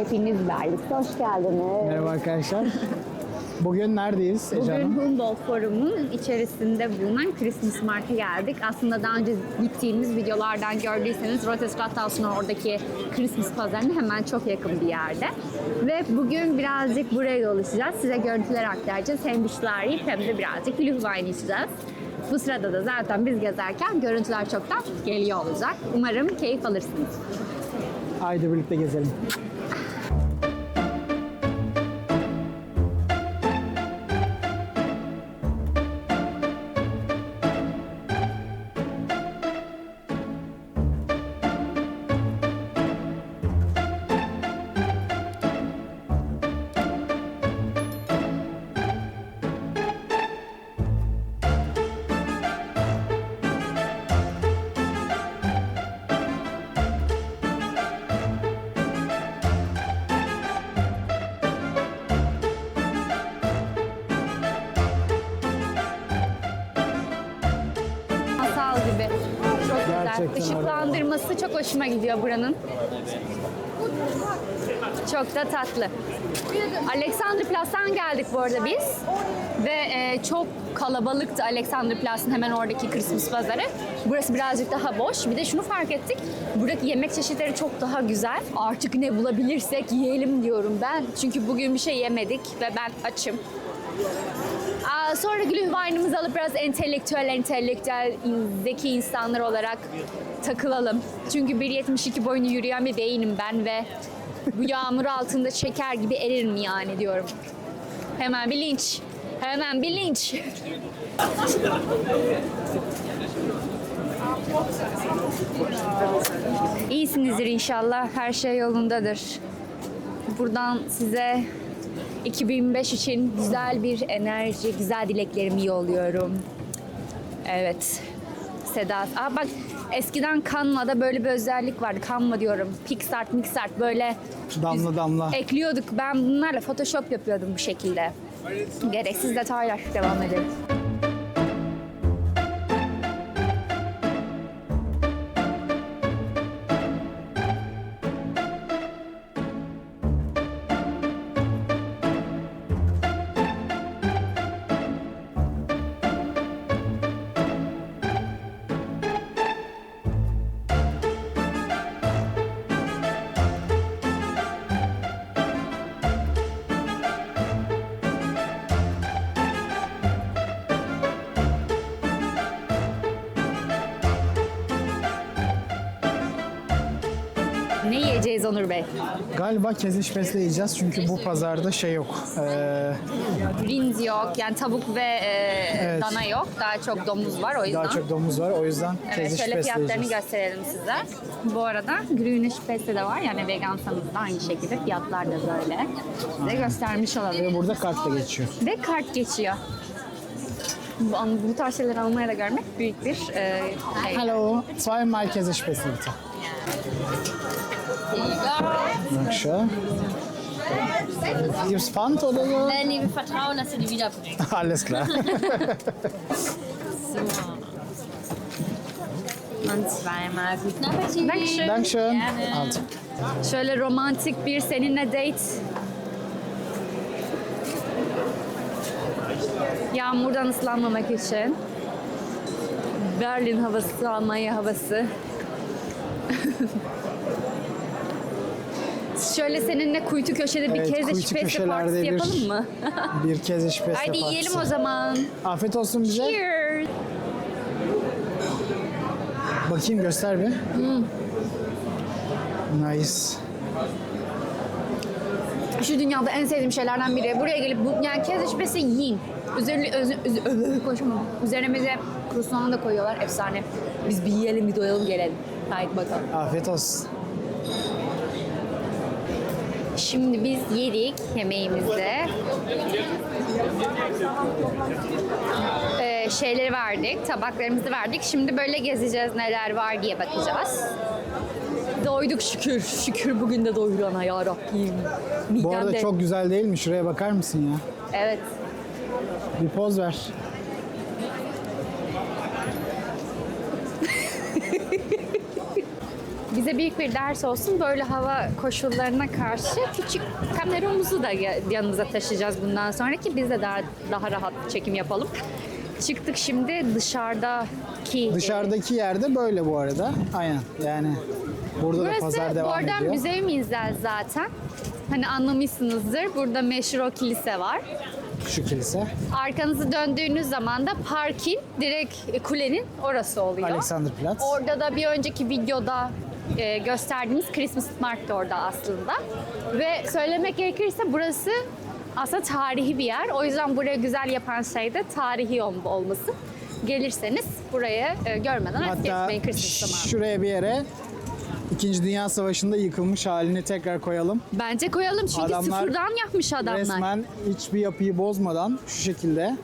hepiniz Berlis'e hoş geldiniz. Merhaba arkadaşlar. Bugün neredeyiz Ece Bugün Hanım? Humboldt Forum'un içerisinde bulunan Christmas Mart'a geldik. Aslında daha önce gittiğimiz videolardan gördüyseniz Rotestratas'ın oradaki Christmas pazarına hemen çok yakın bir yerde. Ve bugün birazcık buraya dolaşacağız. Size görüntüler aktaracağız. Hem dişler yiyip hem de birazcık Glühwein içeceğiz. Bu sırada da zaten biz gezerken görüntüler çoktan geliyor olacak. Umarım keyif alırsınız. Haydi birlikte gezelim. Gerçekten Işıklandırması çok hoşuma gidiyor buranın. Çok da tatlı. Alexanderplatz'tan geldik bu arada biz. Ve e, çok kalabalıktı Alexanderplatz'ın hemen oradaki Christmas pazarı. Burası birazcık daha boş. Bir de şunu fark ettik. Buradaki yemek çeşitleri çok daha güzel. Artık ne bulabilirsek yiyelim diyorum ben. Çünkü bugün bir şey yemedik ve ben açım. Sonra Glühwein'imizi alıp biraz entelektüel entelektüel zeki insanlar olarak takılalım. Çünkü 1.72 boyunu yürüyen bir beynim ben ve bu yağmur altında şeker gibi eririm yani diyorum. Hemen bir linç. Hemen bir linç. İyisinizdir inşallah. Her şey yolundadır. Buradan size 2025 için güzel bir enerji, güzel dileklerimi yolluyorum. Evet. Sedat. Aa bak eskiden Canva'da böyle bir özellik vardı. Canva diyorum. Pixart, Mixart böyle Damla damla. ekliyorduk. Ben bunlarla Photoshop yapıyordum bu şekilde. Gereksiz detaylar. Devam edelim. Ne yiyeceğiz Onur Bey? Galiba keziş yiyeceğiz çünkü bu pazarda şey yok. Ee, Rinz yok. Yani tavuk ve e, Evet. dana yok. Daha çok domuz var o yüzden. daha çok domuz var o yüzden Evet, keziş şöyle fiyatlarını gösterelim size. Bu arada grüne şüphesi de var. Yani vegansanız da aynı şekilde fiyatlar da böyle. Size göstermiş olalım. Ve burada kart da geçiyor. Ve kart geçiyor. Bu, bu tarz şeyleri almaya da görmek büyük bir e, şey. Hallo, zweimal keziş bitte. Dankeschön. Gibt's Pfand oder so? Äh, nee, wir vertrauen, dass ihr die wiederbringt. Alles klar. Und zweimal guten Appetit. Dankeschön. Dankeschön. Gerne. Also, Şöyle romantik bir seninle date. Yağmurdan ıslanmamak için. Berlin havası, Almanya havası. Şöyle seninle kuytu köşede bir Evet, kez kuytu köşelerde partisi bir- yapalım mı? bir keziş partisi. Haydi yiyelim o zaman. Afiyet olsun bize. Cheers. Bakayım göster bir. Hmm. Nice. Şu dünyada en sevdiğim şeylerden biri. Buraya gelip bu yani kez şüphesi yiyin. Üzerine öz, öz, öz, konuşamam. Üzerine bize da koyuyorlar. Efsane. Biz bir yiyelim bir doyalım gelelim. Haydi bakalım. Afiyet olsun. Şimdi biz yedik yemeğimizi. Ee, şeyleri verdik, tabaklarımızı verdik. Şimdi böyle gezeceğiz neler var diye bakacağız. Doyduk şükür. Şükür bugün de doyurana ya Rabbim. Bu arada çok güzel değil mi? Şuraya bakar mısın ya? Evet. Bir poz ver. bize büyük bir ders olsun. Böyle hava koşullarına karşı küçük kameramızı da ya- yanımıza taşıyacağız bundan sonra ki biz de daha, daha rahat çekim yapalım. Çıktık şimdi dışarıdaki... Dışarıdaki yerde böyle bu arada. Aynen yani burada da Burası pazar bu devam ediyor. müze miyiz zaten. Hani anlamışsınızdır. Burada meşhur o kilise var. Şu kilise. Arkanızı döndüğünüz zaman da parkin direkt kulenin orası oluyor. Alexanderplatz. Orada da bir önceki videoda e, gösterdiğimiz Christmas Market orada aslında. Ve söylemek gerekirse burası aslında tarihi bir yer. O yüzden buraya güzel yapan şey de tarihi ol- olması. Gelirseniz buraya e, görmeden Hatta etmeyin Christmas zamanı. şuraya bir yere İkinci Dünya Savaşı'nda yıkılmış halini tekrar koyalım. Bence koyalım çünkü Adamlar sıfırdan yapmış adamlar. Resmen hiçbir yapıyı bozmadan şu şekilde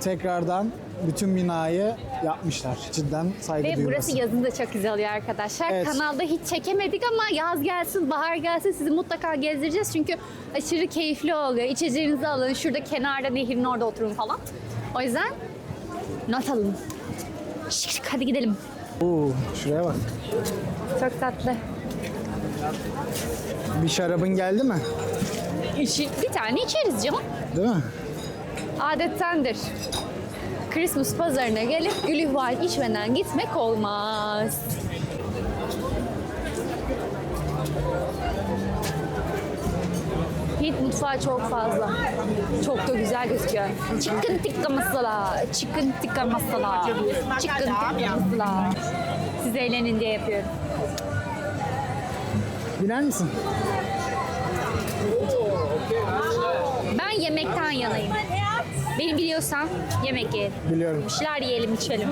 tekrardan bütün binayı yapmışlar. Cidden saygı Ve duyulması. burası yazın da çok güzel oluyor arkadaşlar. Evet. Kanalda hiç çekemedik ama yaz gelsin, bahar gelsin sizi mutlaka gezdireceğiz. Çünkü aşırı keyifli oluyor. İçeceğinizi alın, şurada kenarda nehrin orada oturun falan. O yüzden not alın. Şık şık, hadi gidelim. Oo, şuraya bak. Çok tatlı. Bir şarabın geldi mi? İçi, bir tane içeriz canım. Değil mi? Adettendir. Christmas pazarına gelip Glühwein içmeden gitmek olmaz. Hint mutfağı çok fazla. Çok da güzel gözüküyor. Chicken tikka masala, chicken tikka masala, chicken tikka masala. Siz eğlenin diye yapıyorum. Biner misin? Ben yemekten yanayım. Beni biliyorsan yemek yiyelim. Biliyorum. Bir şeyler yiyelim, içelim.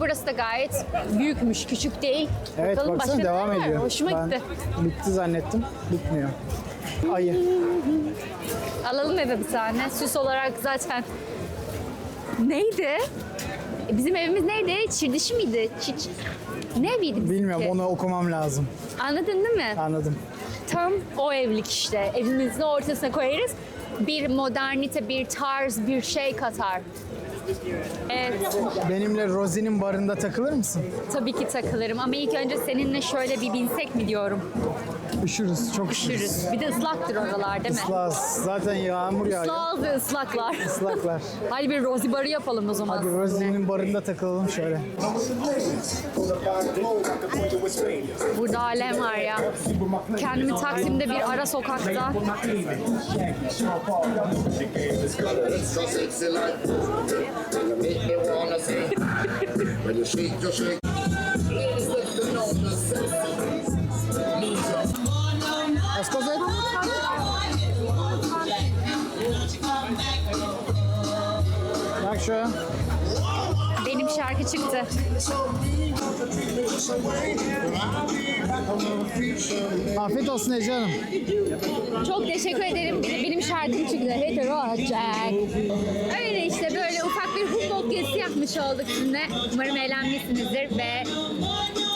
Burası da gayet büyükmüş, küçük değil. Evet Bakalım baksana başka devam neler var? ediyor. Hoşuma ben gitti. bitti zannettim. Bitmiyor. Ayı. Alalım eve bir tane. Süs olarak zaten neydi? E, Bizim evimiz neydi? Çirdişi miydi? Çiç... Ne miydi bizimki? Bilmiyorum onu okumam lazım. Anladın değil mi? Anladım. Tam o evlik işte. Evimizin ortasına koyarız. Bir modernite, bir tarz, bir şey katar. Evet, Benimle Rosie'nin barında takılır mısın? tabii ki takılırım ama ilk önce seninle şöyle bir binsek mi diyorum. Üşürüz. Çok üşürüz. Üşürüz. Bir de ıslaktır oralar değil mi? Islağız. Zaten yağmur yağıyor. Islak ve ıslaklar. Islaklar. Hadi bir Rosie barı yapalım o zaman. Hadi Rosie'nin barında takılalım şöyle. Burada alem var ya. Kendimi Taksim'de bir ara sokakta Bak şu. benim şarkı çıktı. Afiyet olsun Ece Hanım. Çok teşekkür ederim. Benim şarkım çıktı. Hetero Jack. Öyle işte böyle Yapmış olduk sizinle. Umarım eğlenmişsinizdir ve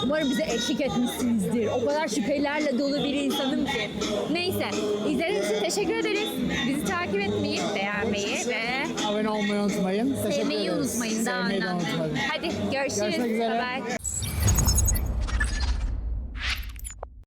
umarım bize eşlik etmişsinizdir. O kadar şüphelerle dolu bir insanım ki. Neyse, izlediğiniz için teşekkür ederiz. Bizi takip etmeyi, beğenmeyi ve Abone olmayı unutmayın. Teşekkür sevmeyi ederiz. unutmayın. Daha Sevmeyi de önemli. unutmayın. Hadi görüşürüz. Görüşmek üzere. Bye bye.